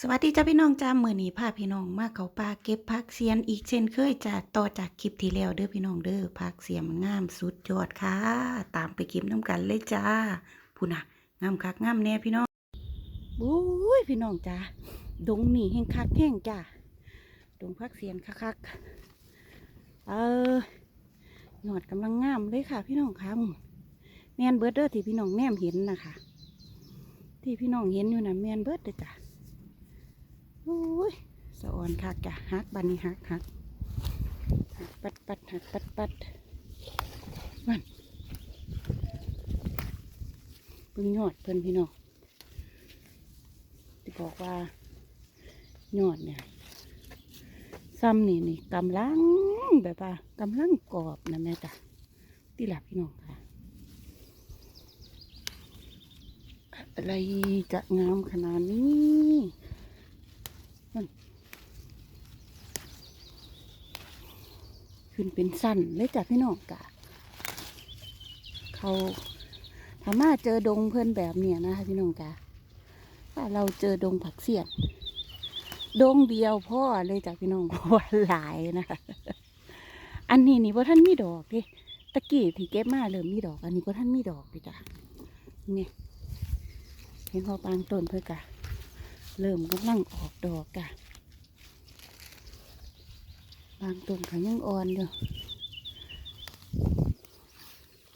สวัสดีจ้าพี่น้องจ้ามือนี้พาพี่น้องมาเขาป่าเก็บผักเสียนอีกเช่นเคยจ้าต่อจากคลิปที่แล้วเด้อพี่น้องเด้อผักเสียมงามสุดยอดค่ะ ตามไปเก็บน้ำกันเลยจ้าพูน่ะงามคักงามแน่พี่น้องบุ้ยพี่น้องจ้าดงนี่แห้งคักแห้งจ้าดงผักเสียนคักๆเออหยอดกำลังงามเลยค่ะ พี่น้องค่ะแมนเบิร์ดเด้อที่พี่น้องแนมเห็นนะคะที่พี่น้องเห็นอยู่นะแมนเบิร์ดเด้อจ้า อ้ยสะออนคักจ้ะฮักบันนี้ฮักฮักฮักปัดปัดฮักปัดปัดมันเพิ่งยอดเพิ่อนพี่น้องที่บอกว่ายอดเนี่ยซ้ำนี่นี่กำลังแบบว่ากำลังกรอบนะแม่จ้ะที่หลับพี่น้องค่ะอะไรจะงามขนาดนี้ ขึ้นเป็นสั้นเลยจ้ะพี่น้องกะเขาถ้ามารถเจอดงเพื่อนแบบเนี้ยนะคะพี่น้องกะถ้าเราเจอดงผักเสียนดงเดียวพ่อเลยจ้ะพี่น้องเพราะว่าหลายนะคะอันนี้นี่ว่าท่านมีดอกดิตะกี้ที่เก็บมาเริ่มมีดอก อันนี้ว่าท่านมีดอกดิจ้ะเนี่ยเห็นพอปางต้นเพื่อกะเริ่มกำลังออกดอกกะางต้นเขายังอ่อนอยู่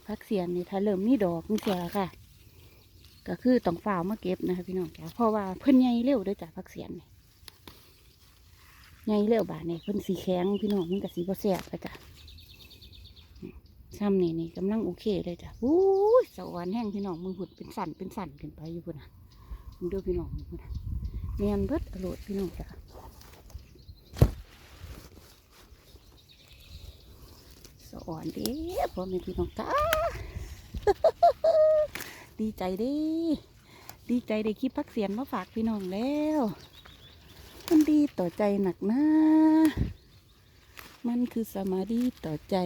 พักเสียนนี่ถ้าเริ่มมีดอกนี่เสียค่ะ ก็คือต้องฝ่าวมาเก็บนะคะพี่น้องจ้ะเพราะว่าเพิ่นใหญ่เร็วเด้วยจ้ะพักเสียนนี่ใหญ่เร็วบาดนี่เพิ่นสีแข็งพี่น้องมันก็สีบ่แสบเลยจ้ะซ้ำนี่นี่กำลังโอเคเลยจ้ะอู้สวรรค์แห้งพี่น้องมือหุดเป็นสั่นเป็นสั่นขึ้นไปอยู่พุ่นน่ะมึงดูพี่น้องมึงพุ่นน่ะแมนเบิดอร่อยพี่น้องจ้ะ สะ อ่อนเด้พ่อแม่พี่น้องจ้าดีใจเด้ดีใจได้คลิปพักเสียนมาฝากพี่น้องแล้วมันดีต่อใจหนักนะมันคือสมาดีต่อใจ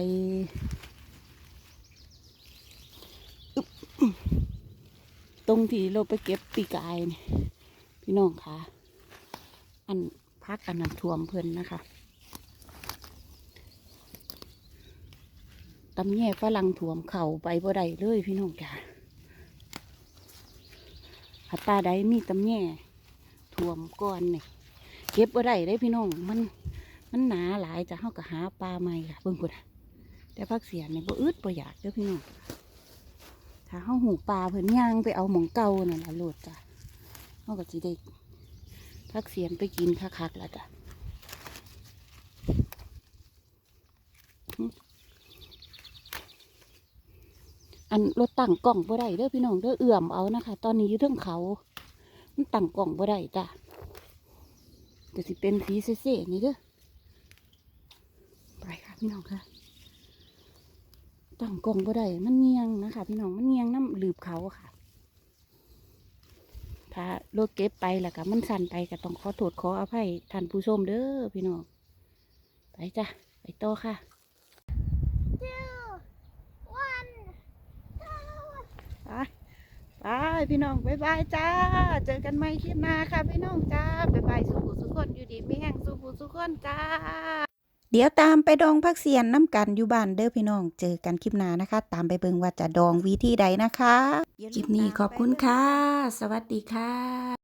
ตรงที่เราไปเก็บปีกายนี่พี่น้องคะอันพักอันนั้นท่วมเพิ่นนะคะ ตำแย่ฝรั่งถ่วมเข่าไปบ่ได้เลยพี่น้องจ้าหัตตาใดมีตำแย่ถ่วมก้อนนี่เก็บบ่ได้เลยพี่น้องมันมันหนาหลายจะเฮาก็หาปลาใหม่ค่ะเบิ่งพุ่นน่ะแต่พักเสียนี่บ่อึดบ่อยากเด้อพี่น้องถ้าเฮาหูปลาเพิ่นย่างไปเอาหมองเก่านั่นล่ะโหลดจ้ะเฮาก็สิได้พักเสียนไปกินคักๆแล้วจ้ะ อันรถตั้งกล่องบ่ได้เด้อพี่น้องเด้อเอื่อมเอานะคะ ตอนนี้อยู่เรื่องเขามันตั้งกล่องบ่ได้จ้ะก็สิเป็นสีเซ่ๆนี่เด้อไปค่ะพี่น้องค่ะตั้งกล่องบ่ได้มันเงียงนะคะ พี่น้องมันเงียงน้ำหลืบเขาค่ะถ้ารถเก็บไปแล้วก็มันสั่นไปก็ต้องขอโทษขออภัยท่านผู้ชมเด้อพี่น้องไปจ้ะไปต่อค่ะ ไปไป พี่น้องบายบายจ้า เจอกันใหม่คลิปหน้าค่ะพี่น้องจ้าบายบายสุขุสุขคนอยู่ดีไม่แห้งสุขุสุขคนจ้า เดี๋ยวตามไปดองพักเสียนน้ำกันอยู่บ้านเด้อพี่น้อง เจอกันคลิปหน้านะคะ ตามไปเบิ่งว่าจะดองวิธีใดนะคะ คลิปนี้ขอบคุณค่ะ สวัสดีค่ะ